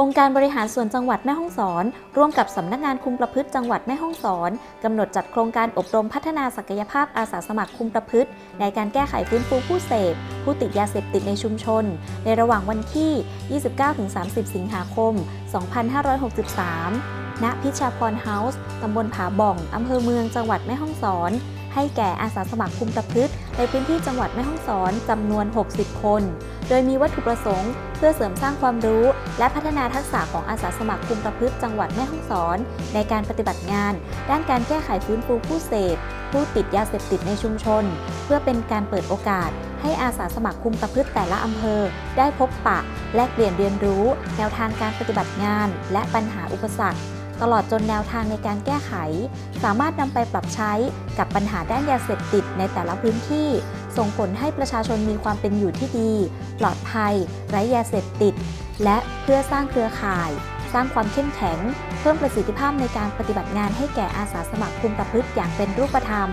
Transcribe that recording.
องค์การบริหารส่วนจังหวัดแม่ฮ่องสอน ร่วมกับสำนักงานคุมประพฤติจังหวัดแม่ฮ่องสอนกำหนดจัดโครงการอบรมพัฒนาศักยภาพอาสาสมัครคุมประพฤติ ในการแก้ไขฟื้นฟูผู้เสพ ผู้ติดยาเสพติดในชุมชน ในระหว่างวันที่ 29-30 สิงหาคม 2563 ณ พิชาพรเฮาส์ ตำบลผาบ่อง อำเภอเมืองจังหวัดแม่ฮ่องสอน ให้แก่อาสาสมัครคุมประพฤติ ในพื้นที่จังหวัดแม่ฮ่องสอนจำนวน 60 คน โดยมีวัตถุประสงค์ เพื่อเสริมสร้างความรู้ และพัฒนาทักษะของอาสาสมัครคุมประพฤติจังหวัดแม่ฮ่องสอน ในการปฏิบัติงาน ด้านการแก้ไขฟื้นฟูผู้เสพ ผู้ติดยาเสพติดในชุมชน เพื่อเป็นการเปิดโอกาสให้อาสาสมัครคุมประพฤติแต่ละอำเภอ ได้พบปะ แลกเปลี่ยนเรียนรู้ แนวทางการปฏิบัติงาน และปัญหาอุปสรรค ตลอดจนแนวทางในการแก้ไข สามารถนำไปปรับใช้กับปัญหาด้านยาเสพติดในแต่ละพื้นที่ ส่งผลให้ประชาชนมีความเป็นอยู่ที่ดี ปลอดภัย ไร้ยาเสพติด และเพื่อสร้างเครือข่าย สร้างความเข้มแข็ง เพิ่มประสิทธิภาพในการปฏิบัติงานให้แก่อาสาสมัครคุมประพฤติอย่างเป็นรูปธรรม